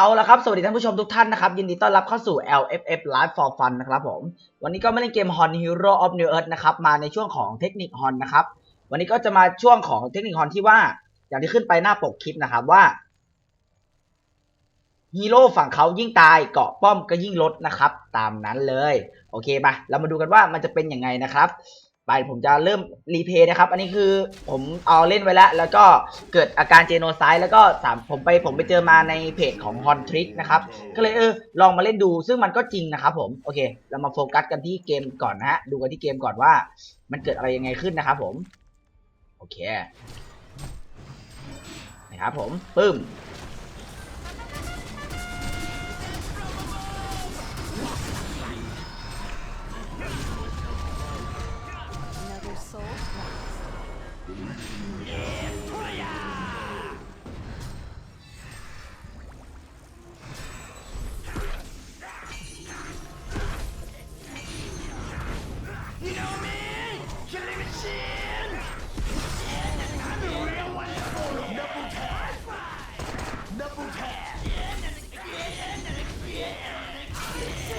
เอาละครับ สวัสดีท่านผู้ชมทุกท่านนะครับ ยินดีต้อนรับเข้าสู่ LFF Live for Fun นะครับผม วันนี้ก็ไม่เล่นเกม Hon Hero of New Earth นะครับ มาในช่วงของเทคนิค Hon นะครับ วันนี้ก็จะมาช่วงของเทคนิค Hon ที่ว่า อย่างที่ขึ้นไปหน้าปกคลิปนะครับว่าฮีโร่ฝั่งเขายิ่งตายเกาะป้อมก็ยิ่งลดนะครับ ตามนั้นเลย โอเคมาเรามาดูกันว่ามันจะเป็นยังไงนะครับ ไปผมจะเริ่มรีเพย์นะครับ อันนี้คือผมเอาเล่นไว้แล้ว แล้วก็เกิดอาการเจโนไซด์แล้วก็สามผมไปผมไปเจอมาในเพจของฮอนทริกนะครับ ก็เลยเออลองมาเล่นดูซึ่งมันก็จริงนะครับผม โอเค เรามาโฟกัสกันที่เกมก่อนนะฮะ ดูกันที่เกมก่อนว่ามันเกิดอะไรยังไงขึ้นนะครับผม โอเค นะครับผมปึ้ม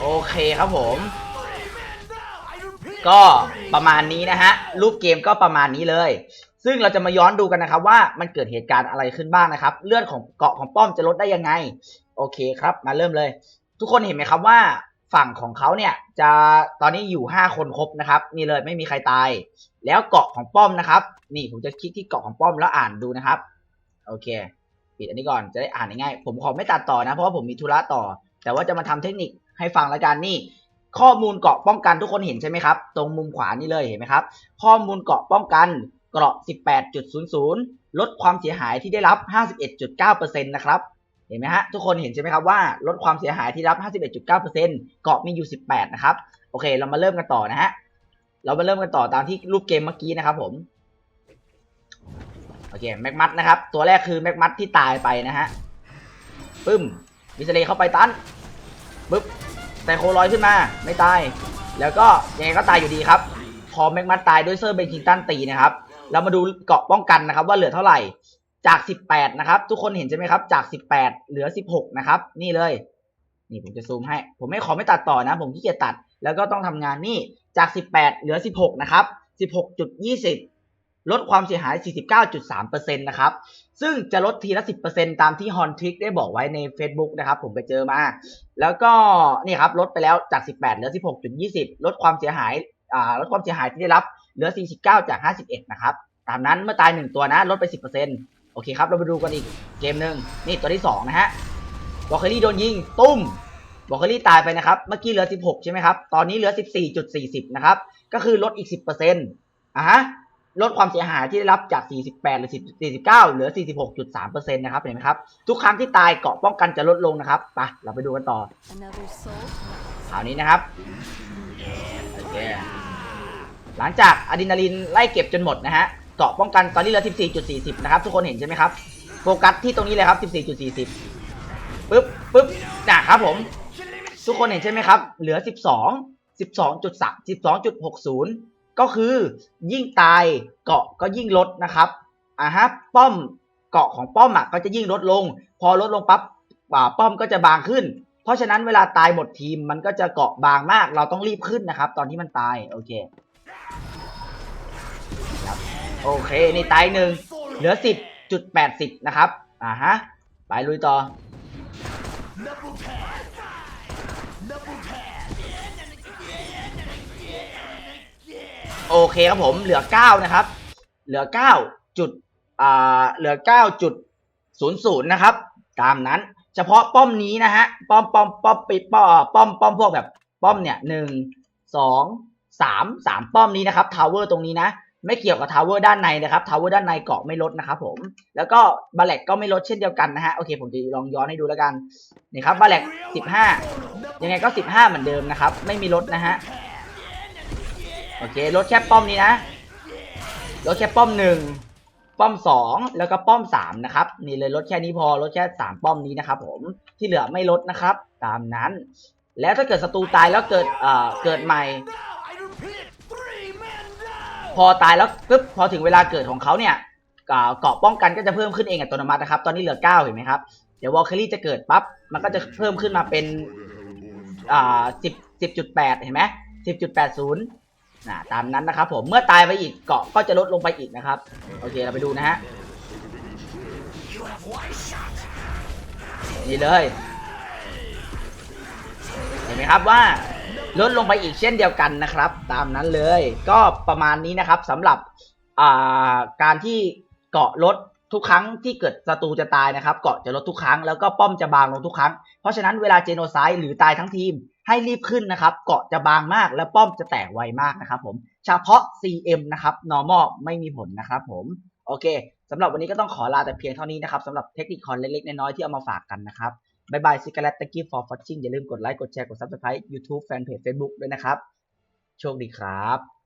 โอเคครับผม ก็ประมาณนี้นะฮะ รูปเกมก็ประมาณนี้เลย ซึ่งเราจะมาย้อนดูกันนะครับว่ามันเกิดเหตุการณ์อะไรขึ้นบ้างนะครับ เลือดของเกาะของป้อมจะลดได้ยังไง โอเคครับ มาเริ่มเลย ทุกคนเห็นไหมครับว่าฝั่งของเขาเนี่ยจะตอนนี้อยู่ 5 คนครบนะครับนี่เลยไม่มีใครตาย แล้วเกาะของป้อมนะครับ นี่ผมจะคลิกที่เกาะของป้อมแล้วอ่านดูนะครับ โอเคปิดอันนี้ก่อนจะได้อ่านง่ายๆผมขอไม่ตัดต่อนะเพราะว่าผมมีธุระต่อ แต่ว่าจะมาทำเทคนิคให้ฟังล้วกันนี่ ข้อมูลเกาะป้องกันทุกคนเห็นใช่ไหมครับ ตรงมุมขวานี่เลยเห็นไหมครับ ข้อมูลเกาะป้องกัน เกราะ 18.00 ลดความเสียหายที่ได้รับ 51.9%นะครับเห็นไหมฮะทุกคนเห็นใช่ไหมครับว่าลดความเสียหายที่รับ 51.9%เกาะมีอยู่ 18 นะครับโอเค เรามาเริ่มกันต่อนะฮะเรามาเริ่มกันต่อตามที่รูปเกมเมื่อกี้นะครับผมโอเคแม็กมัดนะครับ ตัวแรกคือแม็กมัดที่ตายไปนะฮะปึ้มมิสเลเข้าไปตันปึ๊บแต่โคลอยขึ้นมาไม่ตาย แล้วก็ยังไงก็ตายอยู่ดีครับ พอแม็กมัดตายด้วยเซอร์เบนคิงตันตีนะครับ เรามาดูเกาะป้องกันนะครับ ว่าเหลือเท่าไหร่จาก 18 นะครับ ทุกคนเห็นใช่ไหมครับ จาก 18 เหลือ 16 นะครับ นี่เลย นี่ผมจะซูมให้ ผมไม่ขอไม่ตัดต่อนะ ผมขี้เกียจตัด แล้วก็ต้องทำงานนี่จาก 18 เหลือ 16 นะครับ 16.20 ลดความเสียหาย 49.3%นะครับ ซึ่งจะลดทีละ 10%ตามที่ฮอนทิกได้บอกไว้ใน Facebook นะครับ ผมไปเจอมา แล้วก็นี่ครับ ลดไปแล้วจาก 18 เหลือ 16.20 ลดความเสียหาย อ่า ลดความเสียหายที่ได้รับ เหลือ 49 จาก 51 นะครับ ตามนั้นเมื่อตาย 1 ตัวนะ ลดไป 10%โอเคครับ เรามาดูกันอีกเกมหนึ่งนี่ตัวที่ 2 นะฮะบอคเคอรี่โดนยิง ตุ้มบอคเคอรี่ตายไปนะครับ เมื่อกี้เหลือ 16 ใช่ไหมครับ ตอนนี้เหลือ 14.40 นะครับ ก็คือลดอีก 10%อะฮะลดความเสียหายที่ได้รับจาก 48 หรือ 49 เหลือ 46.3%นะครับเห็นไหมครับ ทุกครั้งที่ตายเกราะป้องกันจะลดลงนะครับไปเราไปดูกันต่อ Another soul lost. ข่าวนี้นะครับโอเค หลังจากอะดรีนาลินไล่เก็บจนหมดนะฮะเกาะป้องกันตอนนี้เหลือ 14.40 นะครับ ทุกคนเห็นใช่ไหมครับ โฟกัสที่ตรงนี้เลยครับ 14.40 ปึ๊บปึ๊บนะครับผม ทุกคนเห็นใช่ไหมครับ เหลือ 12 12.3 12.60 ก็คือยิ่งตายเกาะก็ยิ่งลดนะครับอ่าฮะป้อมเกาะของป้อมอะก็จะยิ่งลดลง พอลดลงปั๊บอ่าป้อมก็จะบางขึ้น เพราะฉะนั้นเวลาตายหมดทีมมันก็จะเกาะบางมาก เราต้องรีบขึ้นนะครับ ตอนที่มันตายโอเค โอเค นี่ตายหนึ่งเหลือ10.80นะครับ อ่าฮะ ไปลุยต่อ โอเคครับผม เหลือ9นะครับ เหลือ9จุด อ่า เหลือ9.00นะครับ ตามนั้น เฉพาะป้อมนี้นะฮะ ป้อมป้อมป้อมปิดป้อมป้อมป้อมพวกแบบ ป้อมเนี่ยหนึ่งสองสามสามป้อมนี้นะครับ ทาวเวอร์ตรงนี้นะ ไม่เกี่ยวกับทาวเวอร์ด้านในนะครับทาวเวอร์ด้านในเกาะไม่ลดนะครับผมแล้วก็บาเล็กก็ไม่ลดเช่นเดียวกันนะฮะโอเคผมจะลองย้อนให้ดูแล้วกันนี่ครับบาเล็กสิบห้ายังไงก็สิบห้าเหมือนเดิมนะครับ ไม่มีลดนะฮะโอเคลดแค่ป้อมนี้นะลดแค่ป้อมหนึ่งป้อมสองแล้วก็ป้อมสามนะครับนี่เลยลดแค่นี้พอลดแค่สามป้อมนี้นะครับผมที่เหลือไม่ลดนะครับ ตามนั้น แล้วถ้าเกิดศัตรูตายแล้วเกิดเอ่อเกิดใหม่ พอตายแล้วปุ๊บพอถึงเวลาเกิดของเขาเนี่ยเกาะป้องกันก็จะเพิ่มขึ้นเองอัตโนมัตินะครับ ตอนนี้เหลือ 9 เห็นไหมครับ เดี๋ยววอลเคอรี่จะเกิดปั๊บ มันก็จะเพิ่มขึ้นมาเป็นอ่าสิบสิบจุดแปดเห็นไหมสิบจุดแปดศูนย์นะตามนั้นนะครับผมเมื่อตายไปอีกเกาะก็จะลดลงไปอีกนะครับ โอเคเราไปดูนะฮะนี่เลย เห็นไหมครับว่า ลดลงไปอีกเช่นเดียวกันนะครับ ตามนั้นเลย ก็ประมาณนี้นะครับสำหรับการที่เกาะลดทุกครั้งที่เกิดศัตรูจะตายนะครับ เกาะจะลดทุกครั้งแล้วก็ป้อมจะบางลงทุกครั้ง เพราะฉะนั้นเวลาเจโนไซด์หรือตายทั้งทีมให้รีบขึ้นนะครับ เกาะจะบางมากและป้อมจะแตกไวมากนะครับผม เฉพาะ CM นะครับ normal ไม่มีผลนะครับผม โอเคสำหรับวันนี้ก็ต้องขอลาแต่เพียงเท่านี้นะครับสำหรับเทคนิคคอนเล็กๆน้อยๆที่เอามาฝากกันนะครับ บายบายซิกาเลตตะกี้ for watching อย่าลืมกดไลค์ กดแชร์ กด subscribe YouTube Fanpage Facebook ด้วยนะครับ โชคดีครับ